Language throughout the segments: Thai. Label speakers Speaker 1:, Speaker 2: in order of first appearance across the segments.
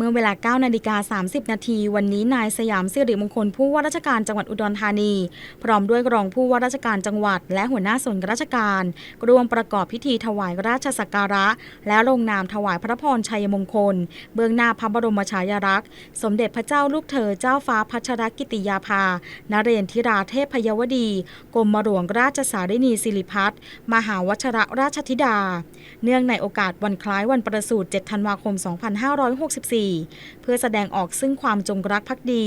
Speaker 1: เมื่อเวลา9นาฬิกา30 นาทีวันนี้นายสยามสิริมงคลผู้ว่าราชการจังหวัดอุดรธานี พร้อมด้วยรองผู้ว่าราชการจังหวัด และหัวหน้าส่วนราชการร่วมประกอบพิธีถวายราชสักการะ และลงนามถวายพระพรชัยมงคล เบื้องหน้าพระบรมฉายาลักษณ์ สมเด็จพระเจ้าลูกเธอเจ้าฟ้าพัชรกิติยาภา นเรนทิราเทพยวดีกรมหลวงราชสารินีสิริพัฒน์มหาวชรราชธิดา เนื่องในโอกาสวันคล้ายวันประสูติ 7 ธันวาคม 2564เพื่อแสดงออกซึ่งความจงรักภักดี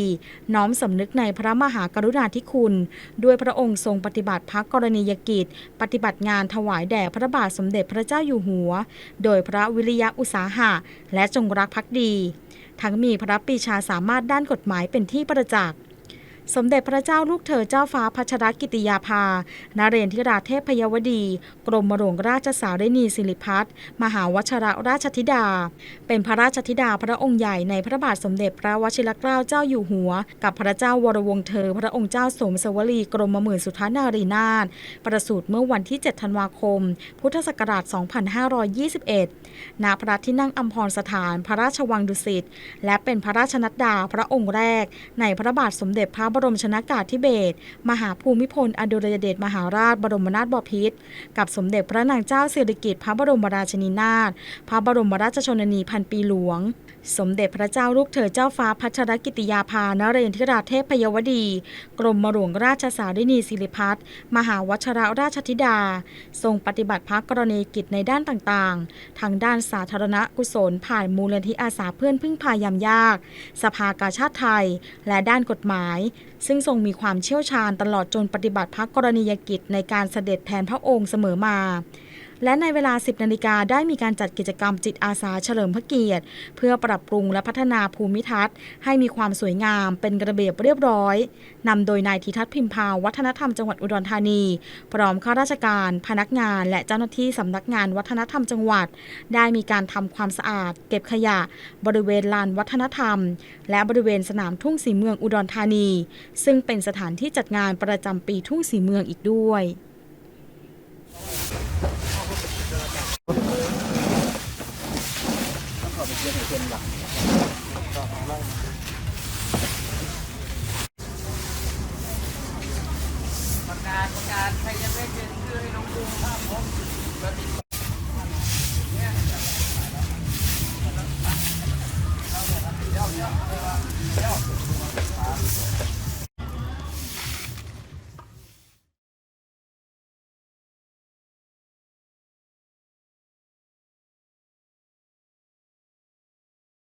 Speaker 1: น้อมสำนึกในพระมหากรุณาธิคุณ ด้วยพระองค์ทรงปฏิบัติพักกรณียกิจ ปฏิบัติงานถวายแด่พระบาทสมเด็จพระเจ้าอยู่หัว โดยพระวิริยะอุตสาหะ และจงรักภักดี ทั้งมีพระปีชาสามารถด้านกฎหมายเป็นที่ประจักษ์ สมเด็จพระเจ้าลูกเธอเจ้าฟ้าพัชรกิติยาภา นเรนทิราเทพพยวดี กรมหลวงราชสาวรินีสิริพัฒน์มหาวชรราชธิดา เป็นพระราชธิดาพระองค์ใหญ่ในพระบาทสมเด็จพระวชิรเกล้าเจ้าอยู่หัว กับพระเจ้าวรวงเธอ พระองค์เจ้าสมสวลีกรมหมื่นสุทธานารีนาถประสูติเมื่อวันที่ 7 ธันวาคม พุทธศักราช 2521 ณ พระที่นั่งอัมพรสถานพระราชวังดุสิต และเป็นพระราชนัดดาพระองค์แรก ในพระบาทสมเด็จพระบรมชนากาธิเบศรมหาภูมิพลอดุลยเดชมหาราชบรมนาถบพิตรกับสมเด็จพระนางเจ้าสิริกิติ์พระบรมราชินีนาถพระบรมราชชนนีพันปีหลวง สมเด็จพระเจ้าลูกเธอเจ้าฟ้าพัชรกิติยาภานเรนทิราเทพพยวดี กรมหลวงราชสารินีสิริพัฒน์มหาวชรราชธิดา ทรงปฏิบัติพระกรณีกิจในด้านต่างๆ ทางด้านสาธารณกุศลผ่านมูลนิธิอาสาเพื่อนพึ่งพายามยาก สภากาชาติไทย และด้านกฎหมายซึ่งทรงมีความเชี่ยวชาญตลอดจนปฏิบัติพระกรณียกิจในการเสด็จแทนพระองค์เสมอมา และในเวลา 10 นาฬิกาได้มีการจัดกิจกรรมจิตอาสาเฉลิมพระเกียรติ เพื่อปรับปรุงและพัฒนาภูมิทัศน์ ให้มีความสวยงามเป็นระเบียบเรียบร้อยนำโดยนายธีทัศน์พิมพาวัฒนธรรมจังหวัดอุดรธานี พร้อมข้าราชการ พนักงาน และเจ้าหน้าที่สำนักงานวัฒนธรรมจังหวัด ได้มีการทำความสะอาด เก็บขยะ บริเวณลานวัฒนธรรม และบริเวณสนามทุ่งสีเมืองอุดรธานี ซึ่งเป็นสถานที่จัดงานประจำปีทุ่งสีเมืองอีกด้วย
Speaker 2: ประกาศประกาศใครยังไม่เซ็นชื่อให้น้องบูมภาพผมกระติก